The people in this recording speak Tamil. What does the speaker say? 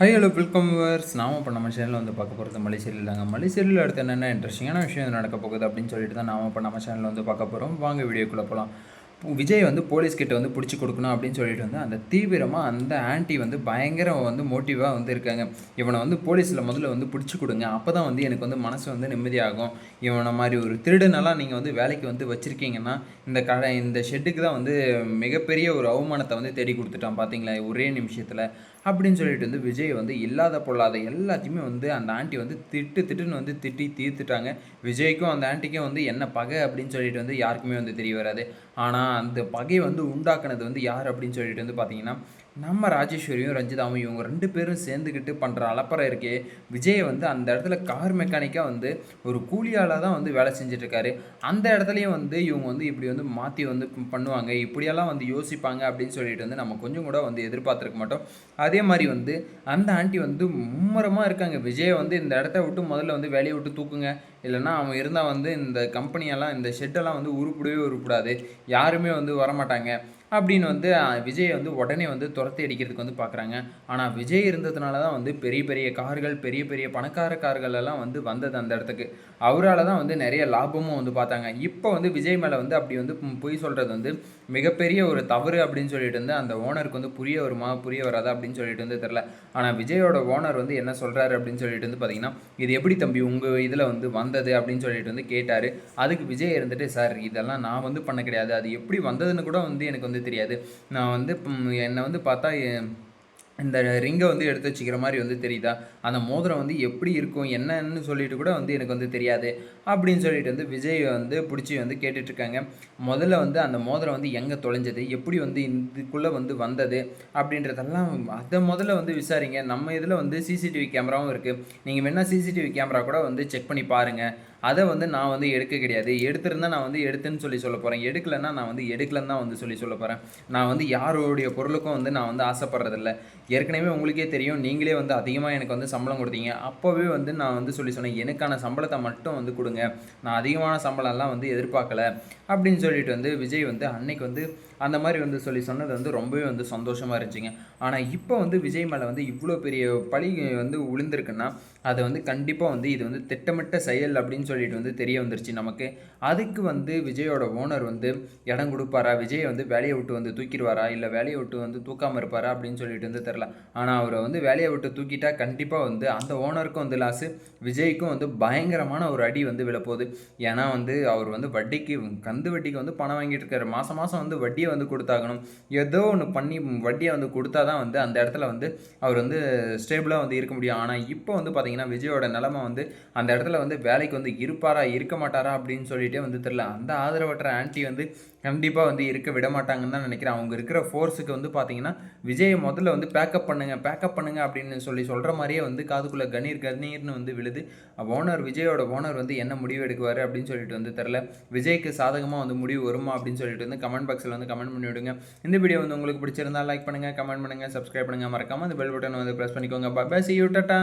ஹை ஹலோ வெல்கம் வர்ஸ் நாம இப்போ நம்ம சேனலில் வந்து பார்க்க போகிறது மலை தாங்க. மலை அடுத்து என்னென்ன இன்ட்ரெஸ்டிங்கான விஷயம் நடக்க போகுது அப்படின்னு சொல்லிட்டு தான் நாம இப்போ நம்ம சேனலில் வந்து பார்க்க போகிறோம் வாங்க வீடியோக்குள்ளே போகலாம் விஜய் வந்து போலீஸ்கிட்ட வந்து பிடிச்சி கொடுக்கணும் அப்படின்னு சொல்லிட்டு வந்து அந்த தீவிரமாக அந்த ஆன்ட்டி வந்து பயங்கர வந்து மோட்டிவாக வந்து இருக்காங்க. இவனை வந்து போலீஸில் முதல்ல வந்து பிடிச்சி கொடுங்க. அப்போ தான் வந்து எனக்கு வந்து மனசு வந்து நிம்மதியாகும். இவனை மாதிரி ஒரு திருடனெல்லாம் நீங்கள் வந்து வேலைக்கு வந்து வச்சுருக்கீங்கன்னா இந்த கடை இந்த ஷெட்டுக்கு தான் வந்து மிகப்பெரிய ஒரு அவமானத்தை வந்து தேடி கொடுத்துட்டான் பார்த்தீங்களா ஒரே நிமிஷத்தில். அப்படின்னு சொல்லிட்டு வந்து விஜய் வந்து இல்லாத பொல்லாத எல்லாத்தையுமே வந்து அந்த ஆண்டி வந்து திட்டு திட்டுன்னு வந்து திட்டி தீர்த்துட்டாங்க. விஜய்க்கும் அந்த ஆண்டிக்கும் வந்து என்ன பகை அப்படின்னு சொல்லிட்டு வந்து யாருக்குமே வந்து தெரிய வராது. ஆனால் அந்த பகையை வந்து உண்டாக்குனது வந்து யார் அப்படின்னு சொல்லிட்டு வந்து பார்த்தீங்கன்னா நம்ம ராஜேஸ்வரியும் ரஞ்சிதாவும் இவங்க ரெண்டு பேரும் சேர்ந்துக்கிட்டு பண்ணுற அலப்பறை இருக்கே. விஜய் வந்து அந்த இடத்துல கார் மெக்கானிக்காக வந்து ஒரு கூலியாளாக தான் வந்து வேலை செஞ்சிட்ருக்காரு. அந்த இடத்துலையும் வந்து இவங்க வந்து இப்படி வந்து மாற்றி வந்து பண்ணுவாங்க. இப்படியெல்லாம் வந்து யோசிப்பாங்க அப்படின்னு சொல்லிட்டு வந்து நம்ம கொஞ்சம் கூட வந்து எதிர்பார்த்துருக்க மாட்டோம். அதே மாதிரி வந்து அந்த ஆண்டி வந்து மும்மரமாக இருக்காங்க. விஜயை வந்து இந்த இடத்த விட்டு முதல்ல வந்து வேலையை விட்டு தூக்குங்க. இல்லைன்னா அவன் இருந்தால் வந்து இந்த கம்பெனியெல்லாம் இந்த ஷெட்டெல்லாம் வந்து உருப்படவே உருப்படாது. யாருமே வந்து வரமாட்டாங்க. அப்படின்னு வந்து விஜய் வந்து உடனே வந்து துரத்தி அடிக்கிறதுக்கு வந்து பார்க்குறாங்க ஆனால் விஜய் இருந்ததுனால தான் வந்து பெரிய பெரிய கார்கள் பெரிய பெரிய பணக்கார கார்கள் எல்லாம் வந்து வந்தது அந்த இடத்துக்கு. அவரால் தான் வந்து நிறைய லாபமும் வந்து பார்த்தாங்க. இப்போ வந்து விஜய் மேலே வந்து அப்படி வந்து பொய் சொல்கிறது வந்து மிகப்பெரிய ஒரு தவறு அப்படின்னு சொல்லிட்டு வந்து அந்த ஓனருக்கு வந்து புரிய வருமா புரிய வராதா அப்படின்னு சொல்லிட்டு வந்து தெரில ஆனால் விஜயோட ஓனர் வந்து என்ன சொல்கிறாரு அப்படின்னு சொல்லிட்டு வந்து பார்த்தீங்கன்னா இது எப்படி தம்பி உங்கள் இதில் வந்து வந்தது? அப்படின்னு சொல்லிட்டு வந்து கேட்டார். அதுக்கு விஜய் இருந்துட்டு சார் இதெல்லாம் நான் வந்து பண்ண கிடையாது. அது எப்படி வந்ததுன்னு கூட வந்து எனக்கு வந்து தெரியாது. நான் வந்து என்னை வந்து பார்த்தா இந்த ரிங்கை வந்து எடுத்து வச்சுக்கிற மாதிரி வந்து தெரியுதா? அந்த மோதிரம் வந்து எப்படி இருக்கும்? என்னன்னு சொல்லிட்டு கூட வந்து எனக்கு வந்து தெரியாது. அப்படின்னு சொல்லிட்டு வந்து விஜய் வந்து பிடிச்சி வந்து கேட்டுட்ருக்காங்க. முதல்ல வந்து அந்த மோதிரம் வந்து எங்கே தொலைஞ்சது? எப்படி வந்து இதுக்குள்ளே வந்து வந்தது? அப்படின்றதெல்லாம் அதை முதல்ல வந்து விசாரிங்க. நம்ம இதில் வந்து சிசிடிவி கேமராவும் இருக்குது நீங்கள் வேணால் சிசிடிவி கேமரா கூட வந்து செக் பண்ணி பாருங்கள் அதை வந்து நான் வந்து எடுக்க கிடையாது. எடுத்திருந்தால் நான் வந்து எடுத்துன்னு சொல்லி சொல்ல போகிறேன் எடுக்கலைன்னா நான் வந்து எடுக்கலன்னு தான் வந்து சொல்லி சொல்ல போகிறேன் நான் வந்து யாருடைய பொருளுக்கும் வந்து நான் வந்து ஆசைப்படுறதில்ல. ஏற்கனவே உங்களுக்கே தெரியும். நீங்களே வந்து அதிகமாக எனக்கு வந்து சம்பளம் கொடுத்தீங்க. அப்போவே வந்து நான் வந்து சொல்லி சொன்னேன் எனக்கான சம்பளத்தை மட்டும் வந்து கொடுங்க. நான் அதிகமான சம்பளம்லாம் வந்து எதிர்பார்க்கல. அப்படின்னு சொல்லிட்டு வந்து விஜய் வந்து அன்னைக்கு வந்து அந்த மாதிரி வந்து சொல்லி சொன்னது வந்து ரொம்பவே வந்து சந்தோஷமாக இருந்துச்சுங்க. ஆனால் இப்போ வந்து விஜய் மேலே வந்து இவ்வளோ பெரிய பழி வந்து விழுந்திருக்குன்னா அதை வந்து கண்டிப்பாக வந்து இது வந்து திட்டமிட்ட செயல் அப்படின்னு சொல்லிட்டு வந்து தெரிய வந்துருச்சு நமக்கு. அதுக்கு வந்து விஜயோட ஓனர் வந்து இடம் கொடுப்பாரா? விஜயை வந்து வேலையை விட்டு வந்து தூக்கிடுவாரா? இல்லை வேலையை விட்டு வந்து தூக்காமல் இருப்பாரா? அப்படின்னு சொல்லிட்டு வந்து தெரில ஆனால் அவரை வந்து வேலையை விட்டு தூக்கிட்டா கண்டிப்பாக வந்து அந்த ஓனருக்கும் வந்து லாஸு விஜய்க்கும் வந்து பயங்கரமான ஒரு அடி வந்து விழப்போகுது. ஏன்னா வந்து அவர் வந்து வட்டிக்கு கந்து வட்டிக்கு வந்து பணம் வாங்கிட்டு இருக்காரு. மாதம் மாதம் வந்து வட்டியை வந்து கொடுத்தாகணும். ஏதோ ஒன்று பண்ணி வட்டியை வந்து கொடுத்தா தான் வந்து அந்த இடத்துல வந்து அவர் வந்து ஸ்டேபிளாக வந்து இருக்க முடியும். ஆனால் இப்போ வந்து பார்த்தீங்கன்னா விஜயோட நிலமை வந்து அந்த இடத்துல வந்து வேலைக்கு வந்து இருப்பாரா இருக்க மாட்டாரா அப்படின்னு சொல்லிட்டே வந்து தெரில அந்த ஆதரவற்ற ஆன்டி வந்து கண்டிப்பாக வந்து இருக்க விட மாட்டாங்கன்னு தான் நினைக்கிறேன். அவங்க இருக்கிற ஃபோர்ஸுக்கு வந்து பார்த்தீங்கன்னா விஜயை முதல்ல வந்து பேக்கப் பண்ணுங்க பேக்கப் பண்ணுங்க அப்படின்னு சொல்லி சொல்கிற மாதிரியே வந்து காதுக்குள்ளே கணீர் கணீர்னு வந்து விழுது. ஓனர் விஜயோட ஓனர் வந்து என்ன முடிவு எடுக்குவார் அப்படின்னு சொல்லிட்டு வந்து தெரில விஜய்க்கு சாதகமாக வந்து முடிவு வருமா அப்படின்னு சொல்லிட்டு வந்து கமெண்ட் பாக்ஸில் வந்து கமெண்ட் பண்ணி விடுங்க. இந்த வீடியோ வந்து உங்களுக்கு பிடிச்சிருந்தா லைக் பண்ணுங்கள் கமெண்ட் பண்ணுங்கள் சப்ஸ்கிரைப் பண்ணுங்கள் மறக்காமல் அந்த பெல் பட்டன் வந்து ப்ரெஸ் பண்ணிக்கோங்க. பாய் சி யூ டாட்டா